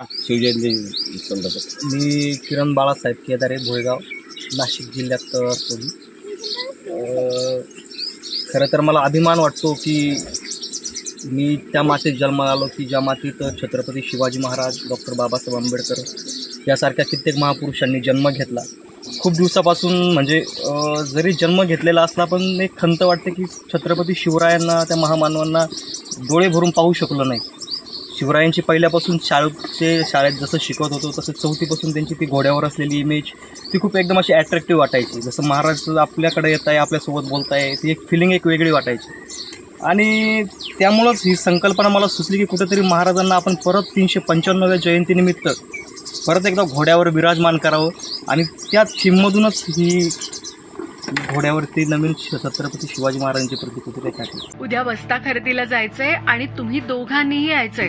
शिवजयंती संदर्भात. मी किरण बाळासाहेब केदारे भोयगाव नाशिक जिल्ह्यात असतो मी खरं तर मला अभिमान वाटतो की मी त्या मातीत जन्माला आलो की ज्या मातीत छत्रपती शिवाजी महाराज डॉक्टर बाबासाहेब आंबेडकर यासारख्या कित्येक महापुरुषांनी जन्म घेतला. खूप दिवसापासून म्हणजे जरी जन्म घेतलेला असला पण एक खंत वाटते की छत्रपती शिवरायांना त्या महामानवांना डोळे भरून पाहू शकलो नाही. शिवरायांची पहिल्यापासून शाळेचे शाळेत जसं शिकवत होतो तसं चौथीपासून त्यांची ती घोड्यावर असलेली इमेज ती खूप एकदम अशी ॲट्रॅक्टिव्ह वाटायची. जसं महाराज आपल्याकडे येत आहे आपल्यासोबत बोलत आहे ती एक फिलिंग एक वेगळी वाटायची. आणि त्यामुळंच ही संकल्पना मला सुचली की कुठेतरी महाराजांना आपण परत तीनशे पंच्याण्णव्या जयंतीनिमित्त परत एकदा घोड्यावर विराजमान करावं. आणि त्या थीममधूनच ही घोड्यावरती नवीन छत्रपती शिवाजी महाराजांची प्रतिकृती टाकली उद्या वस्ता खरेदीला जायचंय आणि तुम्ही दोघांनीही यायचंय.